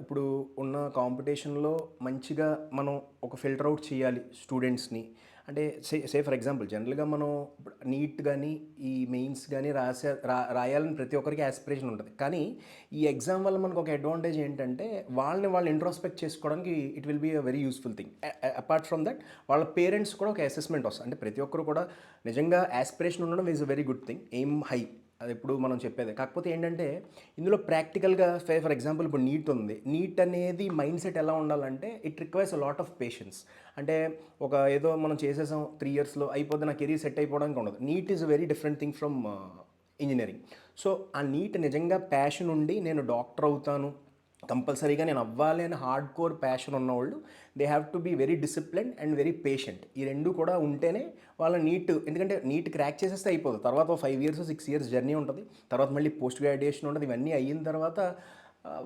ఇప్పుడు ఉన్న కాంపిటీషన్లో మంచిగా మనం ఒక ఫిల్టర్ అవుట్ చేయాలి స్టూడెంట్స్ని. అంటే సే సే ఫర్ ఎగ్జాంపుల్ జనరల్గా మనం నీట్ కానీ ఈ మెయిన్స్ కానీ రాసే రా రాయాలని ప్రతి ఒక్కరికి ఆస్పిరేషన్ ఉంటుంది. కానీ ఈ ఎగ్జామ్ వల్ల మనకు ఒక అడ్వాంటేజ్ ఏంటంటే వాళ్ళని వాళ్ళు ఇంట్రోస్పెక్ట్ చేసుకోవడానికి it will be a very useful thing. Apart from that వాళ్ళ పేరెంట్స్ కూడా ఒక అసెస్మెంట్ వస్తుంది. అంటే ప్రతి ఒక్కరు కూడా నిజంగా ఆస్పిరేషన్ ఉండడం is a very good thing aim high. అది ఎప్పుడు మనం చెప్పేది. కాకపోతే ఏంటంటే ఇందులో ప్రాక్టికల్గా ఫే ఫర్ ఎగ్జాంపుల్ ఇప్పుడు నీట్ ఉంది. నీట్ అనేది మైండ్ సెట్ ఎలా ఉండాలంటే it requires lot of patience. అంటే ఒక ఏదో మనం చేసేసాం త్రీ ఇయర్స్లో అయిపోతే నా కెరీర్ సెట్ అయిపోవడానికి ఉండదు. NEET is very different thing from engineering. So ఆ నీట్ నిజంగా ప్యాషన్ ఉండి నేను డాక్టర్ అవుతాను కంపల్సరీగా నేను అవ్వాలి అని హార్డ్ కోర్ ప్యాషన్ ఉన్నవాళ్ళు they have to be very discipline and very patient ఈ రెండు కూడా ఉంటేనే వాళ్ళ నీట్ ఎందుకంటే నీట్ క్రాక్ చేసేస్తే అయిపోదు. తర్వాత five years six years journey ఉంటుంది. తర్వాత మళ్ళీ పోస్ట్ గ్రాడ్యుయేషన్ ఉంటుంది. ఇవన్నీ అయిన తర్వాత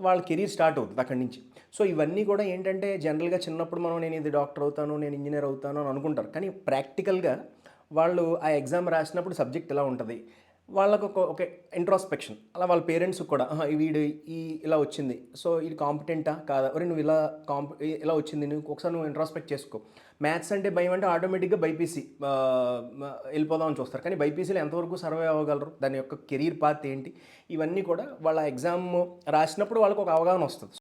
వాళ్ళ కెరీర్ స్టార్ట్ అవుతుంది అక్కడి నుంచి. సో ఇవన్నీ కూడా ఏంటంటే జనరల్గా చిన్నప్పుడు మనం నేను ఇది డాక్టర్ అవుతాను నేను ఇంజనీర్ అవుతాను అని అనుకుంటారు. కానీ ప్రాక్టికల్గా వాళ్ళు ఆ ఎగ్జామ్ రాసినప్పుడు సబ్జెక్ట్ ఎలా ఉంటుంది? వాళ్ళకు ఒక ఒక ఇంట్రాస్పెక్షన్ అలా వాళ్ళ పేరెంట్స్ కూడా ఈ వీడు ఈ ఇలా వచ్చింది. సో ఇది కాంపిటెంటా కాదా? ఒరే నువ్వు ఇలా కాంప ఇలా వచ్చింది. నువ్వు ఒకసారి నువ్వు ఇంట్రాస్పెక్ట్ చేసుకో. మ్యాథ్స్ అంటే భయం అంటే ఆటోమేటిక్గా బైపీసీ వెళ్ళిపోదామని చూస్తారు. కానీ బైపీసీలో ఎంతవరకు సర్వే అవ్వగలరు? దాని యొక్క కెరీర్ పాత్ ఏంటి? ఇవన్నీ కూడా వాళ్ళ ఎగ్జామ్ రాసినప్పుడు వాళ్ళకు ఒక అవగాహన వస్తుంది.